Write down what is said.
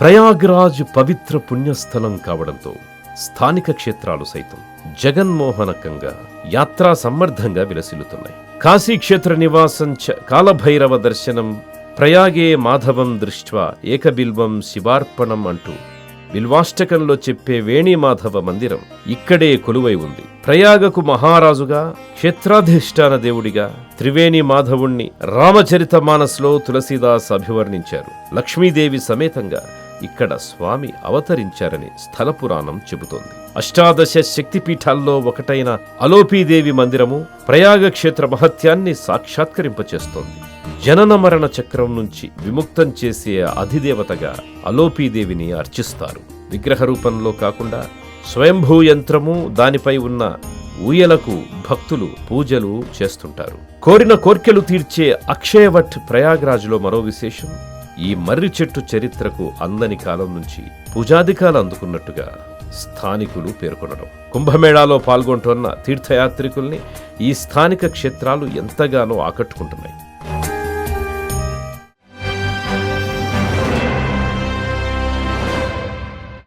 ప్రయాగ్రాజ్ పవిత్ర పుణ్యస్థలం కావడంతో స్థానిక క్షేత్రాలు సైతం జగన్మోహనకంగా యాత్రా సమ్మర్ధంగా విలసిల్లుతున్నాయి. కాశీక్షేత్ర నివాసం చ కాలభైరవ దర్శనం ప్రయాగే మాధవం దృష్ట్వా ఏకబిల్వం శివార్పణం అంటూ బిల్వాష్టకంలో చెప్పే వేణిమాధవ మందిరం ఇక్కడే కొలువై ఉంది. ప్రయాగకు మహారాజుగా క్షేత్రాధిష్టాన దేవుడిగా త్రివేణి మాధవుణ్ణి రామచరిత మానస్లో తులసీదాస్ అభివర్ణించారు. లక్ష్మీదేవి సమేతంగా ఇక్కడ స్వామి అవతరించారని స్థల పురాణం చెబుతోంది. అష్టాదశ శక్తిపీఠాల్లో ఒకటైన అలోపీదేవి మందిరము ప్రయాగ క్షేత్ర మహత్యాన్ని సాక్షాత్కరింపచేస్తోంది. జనన మరణ చక్రం నుంచి విముక్తం చేసే అధిదేవతగా అలోపీదేవిని అర్చిస్తారు. విగ్రహ రూపంలో కాకుండా స్వయంభూ యంత్రము దానిపై ఉన్న ఊయలకు భక్తులు పూజలు చేస్తుంటారు. కోరిన కోర్కెలు తీర్చే అక్షయవట్ ప్రయాగ్రాజ్లో మరో విశేషం. ఈ మర్రి చెట్టు చరిత్రకు అందని కాలం నుంచి పూజాధికాలు అందుకున్నట్టుగా స్థానికులు పేర్కొనడం. కుంభమేళాలో పాల్గొంటున్న తీర్థయాత్రికుల్ని ఈ స్థానిక క్షేత్రాలు ఎంతగానో ఆకట్టుకుంటున్నాయి.